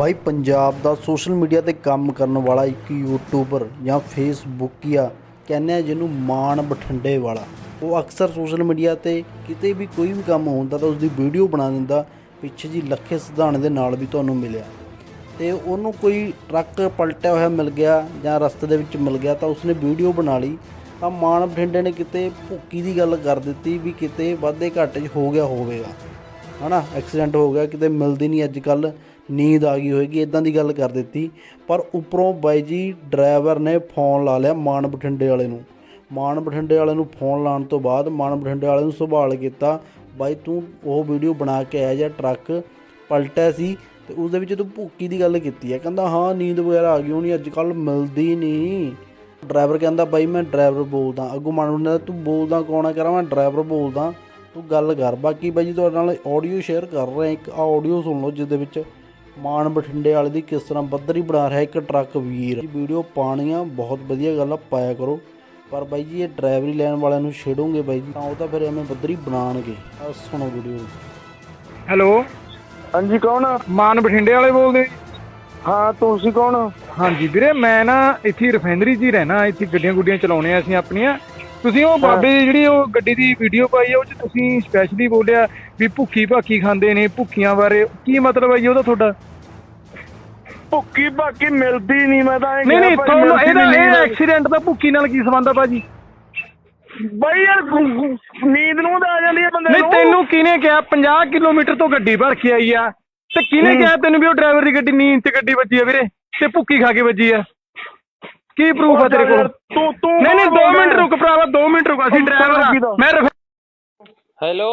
ਬਾਈ ਪੰਜਾਬ ਦਾ social media ਤੇ ਕੰਮ ਕਰਨ ਵਾਲਾ ਇੱਕ ਯੂਟਿਊਬਰ ਜਾਂ ਫੇਸਬੁੱਕੀਆ ਕਹਿੰਦੇ ਆ ਜਿਹਨੂੰ ਮਾਨ ਬਠਿੰਡੇ ਵਾਲਾ। ਉਹ ਅਕਸਰ ਸੋਸ਼ਲ ਮੀਡੀਆ ਤੇ ਕਿਤੇ ਵੀ ਕੋਈ ਵੀ ਕੰਮ ਹੁੰਦਾ ਤਾਂ ਉਸਦੀ ਵੀਡੀਓ ਬਣਾ ਦਿੰਦਾ, ਪਿੱਛੇ ਜੀ ਲੱਖੇ ਸਿਧਾਣੇ ਦੇ ਨਾਲ ਵੀ ਤੁਹਾਨੂੰ ਮਿਲਿਆ। ਤੇ ਉਹਨੂੰ ਕੋਈ ਟਰੱਕ ਪਲਟਿਆ ਹੋਇਆ ਮਿਲ ਗਿਆ ਜਾਂ ਰਸਤੇ ਦੇ ਵਿੱਚ ਮਿਲ ਗਿਆ ਤਾਂ ਉਸਨੇ ਵੀਡੀਓ ਬਣਾ ਲਈ। ਤਾਂ ਮਾਨ ਬਠਿੰਡੇ ਨੇ ਕਿਤੇ ਭੁੱਕੀ ਦੀ ਗੱਲ ਕਰ ਦਿੱਤੀ ਵੀ ਕਿਤੇ ਵਾਧੇ ਘਾਟੇ 'ਚ ਹੋ ਗਿਆ ਹੋਵੇਗਾ। ਹਨਾ? ਐਕਸੀਡੈਂਟ ਹੋ ਗਿਆ, ਕਿਤੇ ਮਿਲਦੀ ਨਹੀਂ ਅੱਜ ਕੱਲ੍ਹ। ਨੀਂਦ ਆ ਗਈ ਹੋਏਗੀ ਇਦਾਂ ਦੀ ਗੱਲ ਕਰ ਦਿੱਤੀ। ਪਰ ਉੱਪਰੋਂ ਬਾਈ ਜੀ ਡਰਾਈਵਰ ਨੇ ਫੋਨ ਲਾ ਲਿਆ ਮਾਨ ਬਠਿੰਡੇ ਵਾਲੇ ਨੂੰ। ਮਾਨ ਬਠਿੰਡੇ ਵਾਲੇ ਨੂੰ ਫੋਨ ਲਾਉਣ ਤੋਂ ਬਾਅਦ ਮਾਨ ਬਠਿੰਡੇ ਵਾਲੇ ਨੂੰ ਸੰਭਾਲ ਕੀਤਾ ਬਾਈ ਤੂੰ ਉਹ ਵੀਡੀਓ ਬਣਾ ਕੇ ਆਇਆ ਜਾਂ ਟਰੱਕ ਪਲਟਿਆ ਸੀ ਤੇ ਉਸ ਦੇ ਵਿੱਚ ਤੂੰ ਭੁੱਕੀ ਦੀ ਗੱਲ ਕੀਤੀ ਹੈ। ਕਹਿੰਦਾ, ਹਾਂ, ਨੀਂਦ ਵਗੈਰਾ ਆ ਗਈ ਹੋਣੀ ਅੱਜ ਕੱਲ ਮਿਲਦੀ ਨਹੀਂ। ਡਰਾਈਵਰ ਕਹਿੰਦਾ, ਬਾਈ ਮੈਂ ਡਰਾਈਵਰ ਬੋਲਦਾ, ਅੱਗੋਂ ਮਾਨ ਬਠਿੰਡੇ ਤੂੰ ਬੋਲਦਾ ਕੌਣ ਆ ਕਰਾਂ ਮੈਂ ਡਰਾਈਵਰ ਬੋਲਦਾ, ਤੂੰ ਗੱਲ ਕਰ। ਬਾਕੀ ਬਾਈ ਜੀ ਤੁਹਾਡੇ ਨਾਲ ਆਡੀਓ ਸ਼ੇਅਰ ਕਰ ਰਹੇ ਇੱਕ ਆਡੀਓ ਸੁਣ ਲਓ ਜਿਸ ਦੇ ਵਿੱਚ ਮਾਨ ਬਠਿੰਡੇ ਵਾਲੇ ਦੀ ਕਿਸ ਤਰ੍ਹਾਂ ਬੱਦਰੀ ਬਣਾ ਰਿਹਾ ਇੱਕ ਟਰੱਕ ਵੀਰ। ਵੀਡੀਓ ਪਾਣੀ ਆ ਬਹੁਤ ਵਧੀਆ ਗੱਲ ਆ ਪਾਇਆ ਕਰੋ। ਪਰ ਬਾਈ ਜੀ ਇਹ ਡਰਾਈਵਰੀ ਲੈਣ ਵਾਲਿਆਂ ਨੂੰ ਛੇੜੋਗੇ ਬਾਈ ਜੀ ਤਾਂ ਉਹ ਤਾਂ ਫਿਰ ਐਵੇਂ ਬੱਦਰੀ ਬਣਾਣਗੇ ਆ ਸੁਣੋ ਵੀਡੀਓ। ਹੈਲੋ? ਹਾਂਜੀ ਕੌਣ? ਮਾਨ ਬਠਿੰਡੇ ਵਾਲੇ ਬੋਲਦੇ? ਹਾਂ ਤੁਸੀਂ ਕੌਣ? ਹਾਂਜੀ ਵੀਰੇ ਮੈਂ ਨਾ ਇੱਥੇ ਰਿਫਾਈਨਰੀ 'ਚ ਹੀ ਰਹਿਣਾ ਇੱਥੇ ਗੱਡੀਆਂ ਗੁੱਡੀਆਂ ਚਲਾਉਣੇ ਆ ਅਸੀਂ ਆਪਣੀਆਂ। ਤੁਸੀਂ ਉਹ ਬਾਬੇ ਦੀ ਜਿਹੜੀ ਉਹ ਗੱਡੀ ਦੀ ਵੀਡੀਓ ਪਾਈ ਆ ਉਹ 'ਚ ਤੁਸੀਂ ਸਪੈਸ਼ਲੀ ਬੋਲਿਆ ਵੀ ਭੁੱਖੀ ਭਾਕੀ ਖਾਂਦੇ ਨੇ ਭੁੱਖੀਆਂ ਬਾਰੇ ਕੀ ਮਤਲਬ ਹੈ ਜੀ ਉਹਦਾ ਤੁਹਾਡਾ? ਭੁੱਕੀ ਭਾਕੀ ਮਿਲਦੀ ਨਹੀਂ ਮੈਂ ਤਾਂ ਇਹ ਨਹੀਂ ਨਹੀਂ ਤੁਹਾਨੂੰ ਇਹਦਾ ਨਹੀਂ ਇਹ। ਐਕਸੀਡੈਂਟ ਦਾ ਭੁੱਖੀ ਨਾਲ ਕੀ ਸੰਬੰਧ ਆ ਭਾਜੀ? ਬਾਈ ਯਾਰ ਨੀਂਦ ਨੂੰ ਤਾਂ ਆ ਜਾਂਦੀ ਹੈ ਬੰਦੇ ਨਹੀਂ ਨੂੰ। ਤੈਨੂੰ ਕਿਹਨੇ ਕਿਹਾ? 50 ਕਿਲੋਮੀਟਰ ਤੋਂ ਗੱਡੀ ਭਰ ਕੇ ਆਈ ਆ। ਤੇ ਕਿਹਨੇ ਕਿਹਾ ਤੈਨੂੰ ਵੀ ਉਹ ਡਰਾਈਵਰ ਦੀ ਗੱਡੀ ਨੀਂਦ 'ਚ ਗੱਡੀ ਵੱਜੀ ਆ ਵੀਰੇ? ਤੇ ਭੁੱਕੀ ਖਾ ਕੇ ਵੱਜੀ ਆ। ਕੀ ਪ੍ਰੂਫ ਆ ਤੇਰੇ ਕੋਲ? ਤੂੰ ਤੂੰ ਨਹੀਂ ਨਹੀਂ ਕੌਣ 2 ਬੋਲਦਾ ਮਿੰਟ ਰੁਕ ਭਰਾਵਾ 2 ਮਿੰਟ ਰੁਕ ਅਸੀਂ ਡਰਾਈਵਰ ਆ। ਮੈਂ ਹੈਲੋ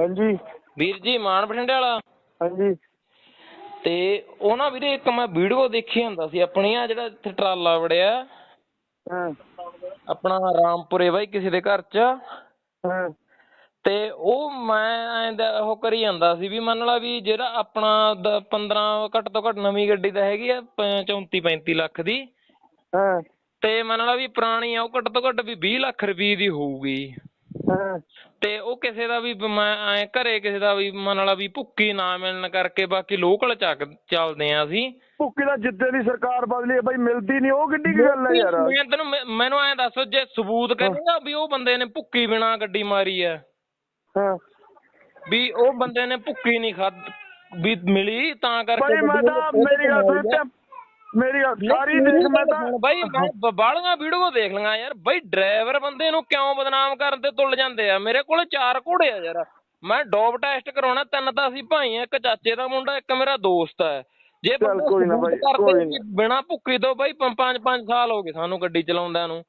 ਹਾਂਜੀ। ਵੀਰ ਜੀ ਮਾਨ ਬਠਿੰਡੇ ਵਾਲਾ? ਹਾਂਜੀ। ਤੇ ਉਹ ਨਾ ਵੀਰੇ ਇੱਕ ਮੈਂ ਵੀਡੀਓ ਦੇਖੀ ਹੁੰਦਾ ਸੀ ਆਪਣੀ ਆ ਜਿਹੜਾ ਇੱਥੇ ਟਰਾਲਾ ਵੜਿਆ। ਹਾਂ। ਆਪਣਾ ਰਾਮਪੁਰੇ ਬਾਈ ਕਿਸੇ ਦੇ ਘਰ 'ਚ। ਹਾਂ। ਤੇ ਉਹ ਮੈਂ ਐਂ ਦਾ ਉਹ ਕਰੀ ਜਾਂਦਾ ਸੀ ਵੀ ਮੰਨ ਲਾ ਵੀ ਜਿਹੜਾ ਆਪਣਾ ਦ- 15 ਘੱਟ ਤੋਂ ਘੱਟ ਨਵੀਂ ਗੱਡੀ ਤਾਂ ਹੈਗੀ ਆ 34 35 ਲੱਖ ਦੀ। ਹਾਂ। ਤੇ ਮੰਨ ਲਾ ਵੀ ਪੁਰਾਣੀ ਆ ਉਹ ਘੱਟ ਤੋਂ ਘੱਟ ਵੀ 20 ਲੱਖ ਰੁਪਏ ਦੀ ਹੋਊਗੀ। ਤੇ ਉਹ ਕਿਸੇ ਦਾ ਵੀ ਮੈਂ ਐ ਘਰੇ ਕਿਸੇ ਦਾ ਵੀ ਮੰਨ ਲਾ ਵੀ ਭੁੱਕੀ ਨਾ ਮਿਲਣ ਕਰਕੇ ਬਾਕੀ ਲੋਕਲ ਚੱਕ ਚੱਲਦੇ ਆ ਅਸੀਂ। ਭੁੱਕੀ ਦਾ ਜਿੱਦੇ ਦੀ ਸਰਕਾਰ ਬਦਲੀ ਬਾਈ ਮਿਲਦੀ ਨਹੀਂ ਉਹ ਕਿੱਡੀ ਕੁ ਗੱਲ ਹੈ ਯਾਰ। ਮੈਂ ਤੈਨੂੰ ਮੈਨੂੰ ਐਂ ਦੱਸ ਜੇ ਸਬੂਤ ਕਰੇਗਾ ਵੀ ਉਹ ਬੰਦੇ ਨੇ ਭੁੱਕੀ ਬਿਨਾ ਗੱਡੀ ਮਾਰੀ ਆ ਹਾਂ। ਵੀ ਉਹ ਬੰਦੇ ਨੇ ਭੁੱਕੀ ਨਹੀਂ ਖਾਦ ਵੀ ਮਿਲੀ ਤਾਂ ਕਰਕੇ ਬਾਈ ਮੈਂ ਤਾਂ ਮੇਰੀ ਗੱਲ ਸੁਣ ਮੇਰੀ ਸਾਰੀ ਦੇਖ ਮੈਂ ਤਾਂ ਬਾਈ ਮੈਂ ਬਾਲੀਆਂ ਵੀਡੀਓ ਦੇਖ ਲਈਆਂ ਯਾਰ। ਬਾਈ ਡਰਾਈਵਰ ਬੰਦੇ ਨੂੰ ਕਿਉਂ ਬਦਨਾਮ ਕਰਨ ਤੇ ਤੁੱਲ ਜਾਂਦੇ ਆ? ਮੇਰੇ ਕੋਲ ਚਾਰ ਘੋੜੇ ਆ ਯਾਰ। ਮੈਂ ਡੋਪ ਟੈਸਟ ਕਰਾਉਣਾ ਤਿੰਨ ਤਾਂ ਅਸੀਂ ਭਾਈ ਆ ਇੱਕ ਚਾਚੇ ਦਾ ਮੁੰਡਾ ਇੱਕ ਮੇਰਾ ਦੋਸਤ ਹੈ ਜੇ ਬੰਦਾ ਕੋਈ ਨਾ ਬਾਈ, ਕੋਈ ਕਿ ਬਿਨਾਂ ਭੁੱਕੀ ਤੋਂ ਬਾਈ ਪੰਜ ਪੰਜ ਪੰਜ ਸਾਲ ਹੋ ਗਏ ਸਾਨੂੰ ਗੱਡੀ ਚਲਾਉਂਦਿਆਂ ਨੂੰ।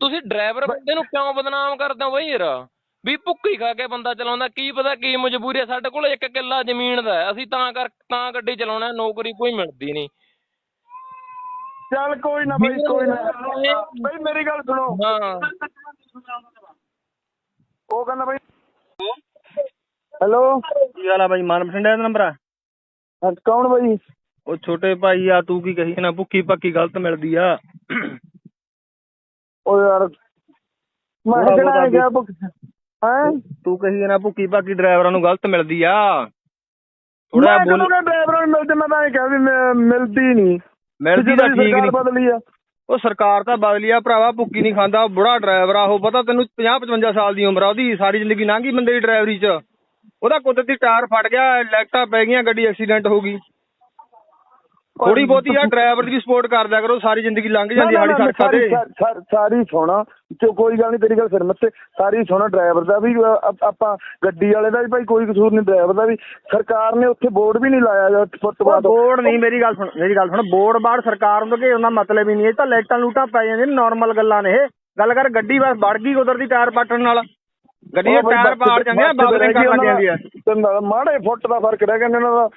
ਤੁਸੀਂ ਡਰਾਈਵਰ ਬੰਦੇ ਨੂੰ ਕਿਉਂ ਬਦਨਾਮ ਕਰਦੇ ਹੋ ਬਾਈ ਯਾਰ? ਵੀ ਭੁੱਕੀ ਖਾ ਕੇ ਬੰਦਾ ਚਲਾਉਂਦਾ ਕੀ ਪਤਾ ਕੀ ਮਜਬੂਰੀ ਹੈ ਸਾਡੇ ਕੋਲ ਇੱਕ ਕਿੱਲਾ ਜ਼ਮੀਨ ਦਾ ਅਸੀਂ ਤਾਂ ਕਰ ਤਾਂ ਗੱਡੀ ਚਲਾਉਣਾ ਨੌਕਰੀ ਕੋਈ ਮਿਲਦੀ ਨਹੀਂ। ਚੱਲ ਕੋਈ ਨਾ ਬਾਈ ਕੋਈ ਨਾ। ਬਾਈ ਮੇਰੀ ਗੱਲ ਸੁਣੋ। ਹਾਂ। ਉਹ ਕਹਿੰਦਾ ਬਾਈ ਹੈਲੋ? ਕੀ ਹਾਲ ਆ ਬਾਈ? ਮਾਨ ਬਠਿੰਡੇ ਦਾ ਨੰਬਰ ਆ? ਹਾਂ ਕੌਣ ਬਾਈ? ਉਹ ਛੋਟੇ ਭਾਈ ਆ ਤੂੰ ਕੀ ਕਹੀ ਨਾ ਭੁੱਕੀ ਪੱਕੀ ਗਲਤ ਮਿਲਦੀ ਆ। ਉਹ ਯਾਰ ਮੈਂ ਕਿਹੜਾ ਗਿਆ ਭੁੱਖ ਹੈ? ਤੂੰ ਕਹੀ ਨਾ ਭੁੱਕੀ ਪੱਕੀ ਡਰਾਈਵਰਾਂ ਨੂੰ ਗਲਤ ਮਿਲਦੀ ਆ। ਥੋੜਾ ਬੋਲ ਡਰਾਈਵਰਾਂ ਨੂੰ ਮਿਲਦੇ? ਮੈਂ ਤਾਂ ਇਹ ਕਿਹਾ ਵੀ ਮਿਲਦੀ ਨਹੀਂ ਮਿਲਦੀ ਤਾਂ ਠੀਕ ਨਹੀਂ। ਬਦਲੀ ਆ। ਉਹ ਸਰਕਾਰ ਤਾਂ ਬਦਲੀ ਆ ਭਰਾਵਾ ਭੁੱਕੀ ਨਹੀਂ ਖਾਂਦਾ ਉਹ ਬੁੜਾ ਡਰਾਈਵਰ ਆ ਉਹ ਪਤਾ ਤੈਨੂੰ 50 55 ਸਾਲ ਦੀ ਉਮਰ ਆ ਉਹਦੀ ਸਾਰੀ ਜ਼ਿੰਦਗੀ ਲੰਘੀ ਬੰਦੇ ਦੀ ਡਰਾਈਵਰੀ 'ਚ। ਉਹਦਾ ਕੁਦਰਤੀ ਟਾਇਰ ਫਟ ਗਿਆ ਲਾਈਟਾਂ ਪੈ ਗਈਆਂ ਗੱਡੀ ਐਕਸੀਡੈਂਟ ਹੋ ਗਈ। ਥੋੜੀ ਬਹੁਤੀ ਆ ਡਰਾਈਵਰ ਦੀ ਸਪੋਰਟ ਕਰਦਿਆ ਕਰੋ ਸਾਰੀ ਜ਼ਿੰਦਗੀ ਲੰਘ ਜਾਂਦੀ ਨਾ, ਸੜਕਾਂ ਸਾਰੀ ਤੇ। ਸਾਰੀ- ਸੁਣਾ ਤੇ ਕੋਈ ਗੱਲ ਨਹੀਂ ਤੇਰੀ ਗੱਲ ਸਿਰ ਮੱਥੇ। ਸਾਰੀ ਸੁਣਾ ਡਰਾਈਵਰ ਦਾ ਵੀ ਆਪਾਂ ਗੱਡੀ ਵਾਲੇ ਦਾ ਵੀ ਭਾਈ ਕੋਈ ਕਸੂਰ ਨਹੀਂ ਡਰਾਈਵਰ ਦਾ ਵੀ। ਸਰਕਾਰ ਨੇ ਉੱਥੇ ਬੋਰਡ ਵੀ ਨਹੀਂ ਲਾਇਆ ਫੁੱਟਪਾਥ ਬੋਰਡ ਨਹੀਂ ਮੇਰੀ ਗੱਲ ਸੁਣ ਮੇਰੀ ਗੱਲ ਸੁਣ ਬੋਰਡ ਬਾਹਰ ਸਰਕਾਰ ਨੂੰ ਕਿ ਉਹਨਾਂ ਮਤਲਬ ਹੀ ਨਹੀਂ ਇਹ ਤਾਂ ਲਾਈਟਾਂ ਲੂਟਾਂ ਪੈ ਜਾਂਦੀਆਂ ਨੇ ਨਾਰਮਲ ਗੱਲਾਂ ਨੇ ਇਹ। ਗੱਲ ਕਰ ਗੱਡੀ ਬਸ ਵੜ ਗਈ ਕੁਦਰਤੀ ਟਾਇਰ ਪਾਟਣ ਨਾਲ। ਗੱਡੀ ਦੇ ਟਾਇਰ ਪਾੜ ਜਾਂਦੇ ਆ ਕਰਨ ਲੱਗ ਜਾਂਦੀ ਆ ਮਾੜੇ ਫੁੱਟ ਦਾ ਫ਼ਰਕ ਰਹਿ ਗਿਆ ਇਹਨਾਂ ਦਾ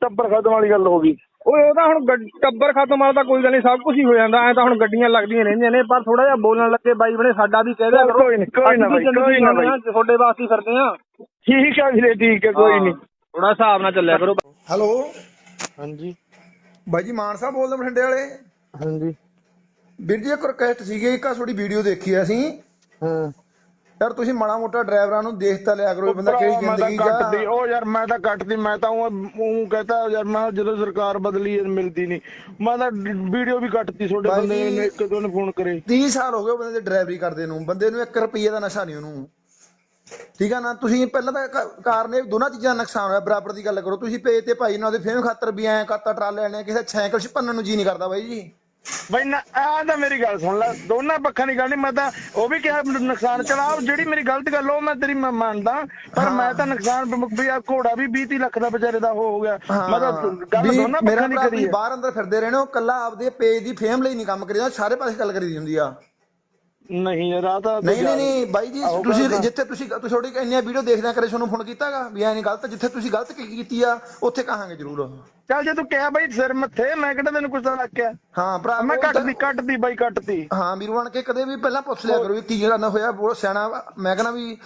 ਟੱਬਰ ਖਤਮ ਵਾਲੀ ਗੱਲ ਹੋ ਗਈ। ਓਏ ਉਹਦਾ ਹੁਣ ਗੱਡ- ਟੱਬਰ ਖਤਮ ਵਾਲਾ ਤਾਂ ਕੋਈ ਗੱਲ ਨਹੀਂ ਸਭ ਕੁਝ ਹੀ ਹੋ ਜਾਂਦਾ। ਐ ਤਾਂ ਹੁਣ ਗੱਡੀਆਂ ਲੱਗਦੀਆਂ ਰਹਿੰਦੀਆਂ ਨੇ ਪਰ ਥੋੜਾ ਜਿਹਾ ਬੋਲਣ ਲੱਗੇ ਬਾਈ ਬਣੇ ਸਾਡਾ ਵੀ ਕਹਿ ਦਿਆ ਕਰੋ। ਕੋਈ ਨੀ, ਕੋਈ ਨਾ ਅਸੀਂ ਵੀ ਬਾਈ, ਜ਼ਿੰਦਗੀ ਕੋਈ ਨਾ ਆ, ਤੁਹਾਡੇ ਵਾਸਤੇ ਹੀ ਫਿਰਦੇ ਆ। ਠੀਕ ਆ ਵੀਰੇ ਠੀਕ ਆ ਕੋਈ ਨਹੀਂ ਥੋੜਾ ਹਿਸਾਬ ਨਾਲ ਚੱਲਿਆ ਕਰੋ। ਹੈਲੋ। ਹਾਂਜੀ। ਬਾਈ ਜੀ ਮਾਨ ਸਾਹਿਬ ਬੋਲਦੇ ਬਠਿੰਡੇ ਵਾਲੇ? ਹਾਂਜੀ। ਵੀਰ ਜੀ ਇੱਕ ਰਿਕਵੈਸਟ ਸੀਗੀ ਇੱਕ ਆ ਤੁਹਾਡੀ ਵੀਡੀਓ ਦੇਖੀ ਆ ਅਸੀਂ। ਹਾਂ। ਯਾਰ ਤੁਸੀਂ ਮਾੜਾ ਮੋਟਾ ਡਰਾਈਵਰਾਂ ਨੂੰ ਦੇਖ ਤਾਂ ਲਿਆ ਕਰੋ ਬੰਦਾ ਕਿਹੜੀ ਜ਼ਿੰਦਗੀ ਕੱਟਦੀ ਉਹ ਯਾਰ ਮੈਂ ਤਾਂ ਕੱਟਦੀ ਮੈਂ ਤਾਂ ਉਹ ਉਹ ਕਹਤਾ ਯਾਰ ਮੈਂ ਜਦੋਂ ਸਰਕਾਰ ਬਦਲੀ ਇਹ ਮਿਲਦੀ ਨਹੀਂ। ਮੈਂ ਤਾਂ ਵੀਡੀਓ ਵੀ ਕੱਟਤੀ ਤੁਹਾਡੇ ਬੰਦੇ ਨੇ ਇੱਕ ਦੋ ਨੇ ਫੋਨ ਕਰੇ। 30 ਸਾਲ ਹੋ ਗਏ ਬੰਦੇ ਦੇ ਡਰਾਈਵਰੀ ਕਰਦੇ ਨੂੰ ਬੰਦੇ ਨੂੰ 1 ਰੁਪਈਏ ਦਾ ਨਸ਼ਾ ਨਹੀਂ ਉਹਨੂੰ। ਠੀਕ ਆ ਨਾ ਤੁਸੀਂ ਪਹਿਲਾਂ ਤਾਂ ਕ- ਕਾਰ ਨੇ ਦੋਨਾਂ ਚੀਜ਼ਾਂ ਦਾ ਨੁਕਸਾਨ ਹੋਇਆ ਬਰਾਬਰ ਦੀ ਗੱਲ ਕਰੋ। ਤੁਸੀਂ ਪੇਜ ਤੇ ਭਾਈ ਨਾਲ ਉਹਦੇ ਫੇਮ ਖਾਤਰ ਵੀ ਐਂ ਕਰਤਾ ਟਰਾਲੇ ਨੇ ਕਿਸੇ ਸਾਈਕਲ 'ਚ ਭੰਨਣ ਨੂੰ ਜੀ ਨਹੀਂ ਕਰਦਾ ਬਾਈ ਜੀ। ਬਈ ਨਾ ਆ ਤਾਂ ਮੇਰੀ ਗੱਲ ਸੁਣ ਲੈ ਦੋਨਾਂ ਪੱਖਾਂ ਦੀ ਗੱਲ ਨਹੀਂ ਮੈਂ ਤਾਂ ਉਹ ਵੀ ਕਿਹਾ ਮੈਨੂੰ ਨੁਕਸਾਨ ਚਲਾ ਉਹ ਜਿਹੜੀ ਮੇਰੀ ਗਲਤ ਗੱਲ ਉਹ ਮੈਂ ਤੇਰੀ ਮੈਂ ਮੰਨਦਾ ਪਰ ਮੈਂ ਤਾਂ ਨੁਕਸਾਨ ਵੀ- ਵੀ ਆ ਘੋੜਾ ਵੀ 20 30 ਲੱਖ ਦਾ ਵਿਚਾਰੇ ਦਾ ਉਹ ਹੋ ਗਿਆ। ਮੈਂ ਤਾਂ ਗੱਲ ਦੋਨਾਂ ਪੱਖਾਂ ਦੀ ਕਰੀ ਬਾਹਰ ਅੰਦਰ ਫਿਰਦੇ ਰਹਿਣੇ ਹੋ ਕੱਲਾ ਆਪਦੇ ਪੇਜ ਦੀ ਫੇਮ ਲਈ ਨਹੀਂ ਕੰਮ ਕਰੀਦਾ ਸਾਰੇ ਪਾਸੇ ਗੱਲ ਕਰੀਦੀ ਹੁੰਦੀ ਆ। ਨਹੀਂ ਯਾਰ ਆ ਤਾਂ ਨਹੀਂ ਨਹੀਂ ਨਹੀਂ ਬਾਈ ਜੀ ਤੁਸੀਂ ਤਾਂ- ਜਿੱਥੇ ਤੁਸੀਂ ਤੁਸੀਂ ਤੁਹਾਡੀ ਇੰਨੀਆਂ ਵੀਡੀਓ ਦੇਖਦਿਆਂ ਕਰੇ ਤੁਹਾਨੂੰ ਫੋਨ ਕੀਤਾਗਾ ਵੀ ਐ ਨਹੀਂ ਗਲਤ ਜਿੱਥੇ ਤੁਸੀਂ ਗਲਤ ਕੀ ਕੀਤੀ ਆ ਉੱਥੇ ਕਹਾਂਗੇ ਜ਼ਰੂਰ। ਚੱਲ ਜੇ ਤੂੰ ਕਿਹਾ ਬਈ ਸਿਰ ਮੱਥੇ ਮੈਂ ਕਿਹੜਾ ਤੈਨੂੰ ਕੁਛ ਲੱਗ ਗਿਆ ਹਾਂ ਭਰਾ ਮੈਂ ਉਹ ਤਾਂ- ਕੱਟਦੀ ਕੱਟਦੀ ਬਾਈ ਕੱਟਦੀ। ਹਾਂ ਵੀਰ ਬਣ ਕੇ ਕਦੇ ਵੀ ਪਹਿਲਾਂ ਪੁੱਛ ਲਿਆ ਕਰੋ ਵੀ ਕੀ ਕਰਨਾ ਹੋਇਆ ਬਹੁਤ ਸਿਆਣਾ। ਮੈਂ ਕਹਿੰਦਾ ਵੀ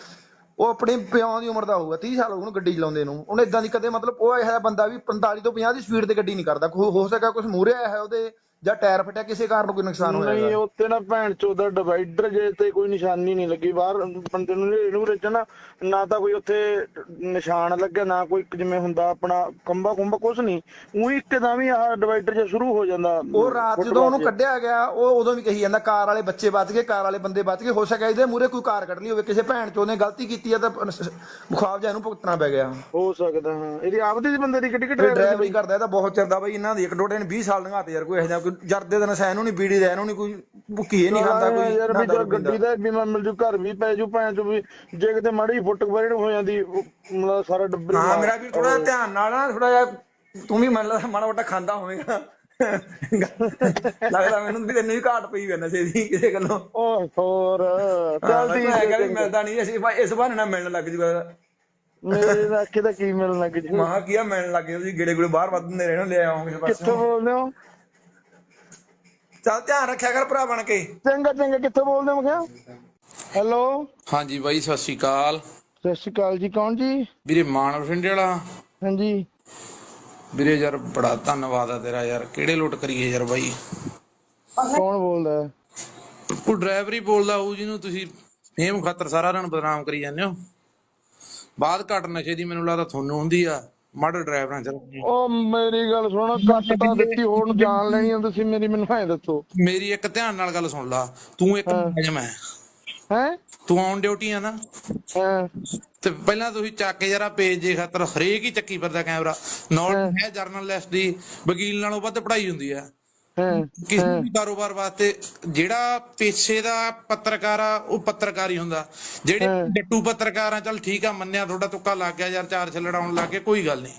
ਉਹ ਆਪਣੇ ਪਿਓ ਦੀ ਉਮਰ ਦਾ ਹੋਊਗਾ 30 ਸਾਲ ਹੋਊ ਉਹਨੂੰ ਗੱਡੀ ਚਲਾਉਂਦੇ ਨੂੰ। ਉਹਨੇ ਇਦਾਂ ਦੀ ਕਦੇ ਮਤਲਬ ਉਹ ਇਹੋ ਜਿਹਾ ਬੰਦਾ ਵੀ 45 ਤੋਂ 50 ਦੀ ਸਪੀਡ ਤੇ ਗੱਡੀ ਨਹੀਂ ਕਰਦਾ। ਹੋ ਹੋ ਸਕਦਾ ਕੁਝ ਮੂਹਰੇ ਆਇਆ ਹੈ ਉਹਦੇ ਜਾਂ ਟਾਇਰ ਫਟਿਆ ਕਿਸੇ ਕਾਰਨ ਕੋਈ ਨੁਕਸਾਨ ਹੋਇਆ ਨਹੀਂ। ਉੱਤੇ ਨਾ ਭੈਣ ਚੋਦਾ ਡਿਵਾਈਡਰ ਜੇ ਤੇ ਕੋਈ ਨਿਸ਼ਾਨੀ ਨਹੀਂ ਲੱਗੀ। ਬਾਹਰ ਬੰਦੇ ਨੂੰ ਇਹਨੂੰ ਰਚਣਾ ਨਾ ਤਾਂ ਕੋਈ ਉੱਥੇ ਨਿਸ਼ਾਨ ਲੱਗਿਆ ਨਾ ਕੋਈ ਜਿਵੇਂ ਹੁੰਦਾ ਆਪਣਾ ਕੰਬਾ ਕੁੰਬਾ ਕੁਝ ਨਹੀਂ। ਉਹੀ ਇੱਕਦਮ ਹੀ ਆਹ ਡਿਵਾਈਡਰ ਜੇ ਸ਼ੁਰੂ ਹੋ ਜਾਂਦਾ। ਉਹ ਰਾਤ ਜਦੋਂ ਉਹਨੂੰ ਕੱਢਿਆ ਗਿਆ ਉਹ ਉਦੋਂ ਵੀ ਕਹੀ ਜਾਂਦਾ ਕਾਰ ਵਾਲੇ ਬੱਚੇ ਬਚ ਗਏ ਕਾਰ ਵਾਲੇ ਬੰਦੇ ਬਚ ਗਏ। ਹੋ ਸਕਿਆ ਇਹਦੇ ਮੂਹਰੇ ਕੋਈ ਕਾਰ ਕੱਢ ਲਈ ਹੋਵੇ ਕਿਸੇ ਭੈਣ ਚੋਂ ਨੇ ਗਲਤੀ ਕੀਤੀ ਆ ਤਾਂ ਮੁਖਾਵਜਾ ਇਹਨੂੰ ਭੁਗਤਣਾ ਪੈ ਗਿਆ। ਹੋ ਸਕਦਾ ਹਾਂ। ਇਹਦੀ ਆਪਦੀ ਦੀ ਬੰਦੇ ਦੀ ਕਿੱਡੀ ਕਿੱਡੀ ਡਰਾਈਵਰੀ ਕਰਦਾ ਇਹ ਤਾਂ ਬਹੁਤ ਚਿਰ ਦਾ ਬਈ ਇਹਨਾਂ ਦੀ ਇੱਕ ਡੋਡੇ ਨੇ 20 ਸਾਲ ਲੰਘਾਤੇ ਯਾਰ ਕੋਈ ਇਹੋ ਜਿਹਾ ਜਰਦੇ ਦਾ ਨਸ਼ਾ ਇਹਨੂੰ ਨਹੀਂ ਬੀੜੀ ਦਾ ਇਹਨੂੰ ਨਹੀਂ ਕੋਈ ਭੁੱਕੀ ਇਹ ਨਹੀਂ ਖਾਂਦਾ ਕੋਈ ਯਾਰ ਨਾ ਵੀ ਜੇ ਪੀਂਦਾ। ਗੱਡੀ ਦਾ ਬੀਮਾ ਮਿਲ ਜੂ ਘਰ ਵੀ ਪੈ ਜੂ ਭੈਣ ਚੋ ਵੀ ਜੇ ਕਿਤੇ ਮਾੜੀ ਫੁੱਟ ਵਰਣ ਹੋ ਜਾਂਦੀ ਮਤਲਬ ਸਾਰਾ ਡੱਬਰੀ ਹਾਂ ਮੇਰਾ ਵੀ ਥੋੜਾ ਧਿਆਨ ਨਾਲ ਨਾ ਥੋੜਾ ਜਿਹਾ ਤੂੰ ਵੀ ਮੰਨ ਲਾ ਮਾੜਾ ਮੋਟਾ ਖਾਂਦਾ ਹੋਵੇਂਗਾ। ਲੱਗਦਾ ਮੈਨੂੰ ਵੀ ਤੈਨੂੰ ਵੀ ਘਾਟ ਪਈ ਹੈ ਨਸ਼ੇ ਦੀ ਕਿਸੇ ਗੱਲੋਂ। ਓਏ ਹੋਰ ਚੱਲ ਠੀਕ ਹੈ ਵੀ ਮਿਲਦਾ ਨਹੀਂ ਅਸੀਂ ਇਸ ਬਹਾਨੇ ਨਾਲ ਮਿਲਣ ਲੱਗ ਜੂਗਾ। ਮੇਰੇ ਦਾ ਅੱਖੇ ਦਾ ਕੀ ਮਿਲਣ ਲੱਗ ਜੂ? ਮਾਂ ਕੀ ਆ ਮਿਲਣ ਲੱਗ ਗਿਆ ਤੁਸੀਂ ਗੇੜੇ ਗੁੜੇ ਬਾਹਰ ਵੱਧ ਹੁੰਦੇ ਰਹਿਣਾ ਲੈ ਆਵਾਂਗੇ ਕਿਸੇ ਕਿੱਥੋਂ ਪਾਸੋਂ ਬੋਲਦੇ ਹੋ? ਚੱਲ ਧਿਆਨ ਰੱਖਿਆ ਕਰ ਭਰਾ ਬਣ ਕੇ। ਚੰਗਾ ਚੰਗਾ ਕਿੱਥੋਂ ਬੋਲਦੇ ਹੋ ਮੈਂ ਹੈਲੋ ਹਾਂਜੀ ਬਾਈ ਸਤਿ ਸ਼੍ਰੀ ਅਕਾਲ। ਸਤਿ ਸ਼੍ਰੀ ਅਕਾਲ ਜੀ ਕੌਣ ਜੀ? ਵੀਰੇ ਮਾਨ ਬਠਿੰਡੇ ਵਾਲਾ। ਹਾਂਜੀ। ਵੀਰੇ ਯਾਰ ਬੜਾ ਧੰਨਵਾਦ ਆ ਤੇਰਾ ਯਾਰ ਕਿਹੜੇ ਲੋਟ ਕਰੀਏ ਯਾਰ ਬਾਈ? ਕੌਣ ਬੋਲਦਾ? ਕੋਈ ਡਰਾਈਵਰ ਹੀ ਬੋਲਦਾ ਹੋਊ ਜਿਹਨੂੰ ਤੁਸੀਂ ਫੇਮ ਖਾਤਰ ਸਾਰਾ ਦਿਨ ਬਦਨਾਮ ਕਰੀ ਜਾਂਦੇ ਹੋ। ਬਾਅਦ ਘੱਟ ਨਸ਼ੇ ਦੀ ਮੈਨੂੰ ਲੱਗਦਾ ਤੁਹਾਨੂੰ ਹੁੰਦੀ ਆ। ਮਾੜੇ ਡਰਾਈਵਰਾਂ ਚ। ਉਹ ਮੇਰੀ ਗੱਲ ਸੁਣੋ ਕੱਟ ਤਾਂ ਦਿੱਤੀ ਹੋਰ ਨੂੰ ਜਾਣ ਲੈਣੀ ਆ ਤੁਸੀਂ ਮੇਰੀ ਮੈਨੂੰ ਐ ਦੱਸੋ। ਮੇਰੀ ਇੱਕ ਧਿਆਨ ਨਾਲ ਗੱਲ ਸੁਣ ਲਾ ਤੂੰ ਇੱਕ ਮੁਲਾਜ਼ਮ ਹੈ ਹੈ? ਤੂੰ ਔਨ ਡਿਊਟੀ ਆ ਨਾ। ਹਾਂ। ਤੇ ਪਹਿਲਾਂ ਤੁਸੀਂ ਚੱਕ ਕੇ ਜਰਾ ਪੇਜ ਦੇ ਖਾਤਰ ਹਰੇਕ ਹੀ ਚੱਕੀ ਫਿਰਦਾ ਕੈਮਰਾ। ਨੌਲੇਜ ਹੈ। ਜਰਨਲਿਸਟ ਦੀ ਵਕੀਲ ਨਾਲੋਂ ਵੱਧ ਪੜ੍ਹਾਈ ਹੁੰਦੀ ਆ ਹਾਂ ਕਿਸੇ ਵੀ ਕਾਰੋਬਾਰ ਵਾਸਤੇ ਜਿਹੜਾ ਪੇਸ਼ੇ ਦਾ ਪੱਤਰਕਾਰ ਆ ਉਹ ਪੱਤਰਕਾਰ ਹੁੰਦਾ। ਜਿਹੜੇ ਡੱਟੂ ਪੱਤਰਕਾਰ ਆ ਚੱਲ ਠੀਕ ਆ ਮੰਨਿਆ ਤੁਹਾਡਾ ਤੁੱਕਾ ਲੱਗ ਗਿਆ ਯਾਰ ਚਾਰ ਛੱਲੜ ਆਉਣ ਲੱਗ ਗਏ ਕੋਈ ਗੱਲ ਨਹੀਂ।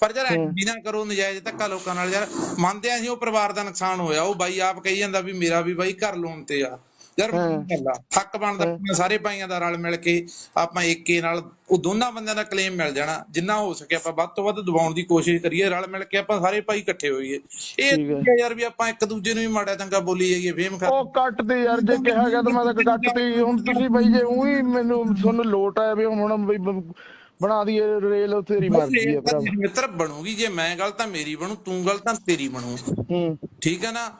ਪਰ ਯਾਰ ਐਡੀ ਨਾ ਕਰੋ ਨਜਾਇਜ਼ ਧੱਕਾ ਲੋਕਾਂ ਨਾਲ ਯਾਰ। ਮੰਨਦੇ ਆ ਅਸੀਂ ਉਹ ਪਰਿਵਾਰ ਦਾ ਨੁਕਸਾਨ ਹੋਇਆ। ਉਹ ਬਾਈ ਆਪ ਕਹੀ ਜਾਂਦਾ ਵੀ ਮੇਰਾ ਵੀ ਬਾਈ ਘਰ ਲੋਨ ਤੇ ਆ। ਯਾਰ ਆ ਹੱਕ ਬਣਦਾ ਸਾਰੇ ਭਾਈਆਂ ਦਾ ਰਲ ਮਿਲ ਕੇ ਆਪਾਂ ਏਕੇ ਨਾਲ ਉਹ ਦੋਨਾਂ ਬੰਦਿਆਂ ਦਾ ਕਲੇਮ ਮਿਲ ਜਾਣਾ ਜਿੰਨਾ ਹੋ ਸਕੇ ਆਪਾਂ ਵੱਧ ਤੋਂ ਵੱਧ ਦਬਾਉਣ ਦੀ ਕੋਸ਼ਿਸ਼ ਕਰੀਏ ਰਲ ਮਿਲ ਕੇ ਆਪਾਂ ਸਾਰੇ ਭਾਈ ਇਕੱਠੇ ਹੋਈਏ। ਇਹ ਆ ਯਾਰ ਵੀ ਆਪਾਂ ਇੱਕ ਦੂਜੇ ਨੂੰ ਵੀ ਮਾੜਾ ਚੰਗਾ ਬੋਲੀ ਜਾਈਏ ਫੇਮ ਖਾ ਉਹ ਕੱਟ ਦੇ ਯਾਰ ਜੇ ਕਿਹਾ ਗਿਆ ਤਾਂ ਮੈਂ ਤਾਂ ਕੱਟ ਤੇ ਹੁਣ ਤੁਸੀਂ ਬਈ ਜੇ ਉਹੀ ਮੈਨੂੰ ਤੁਹਾਨੂੰ ਲੋਟ ਆਇਆ ਵੀ ਹੁਣ ਬਈ ਬਣਾ ਦਈਏ ਰੇਲ ਤੇਰੀ ਮਰਜ਼ੀ ਹੈ ਭਰਾ ਮਿੱਤਰ ਬਣੂਗੀ ਜੇ ਮੈਂ ਗਲਤ ਤਾਂ ਮੇਰੀ ਬਣੂ ਤੂੰ ਗਲਤ ਤਾਂ ਤੇਰੀ ਬਣੂ। ਹੂੰ। ਠੀਕ ਹੈ ਨਾ?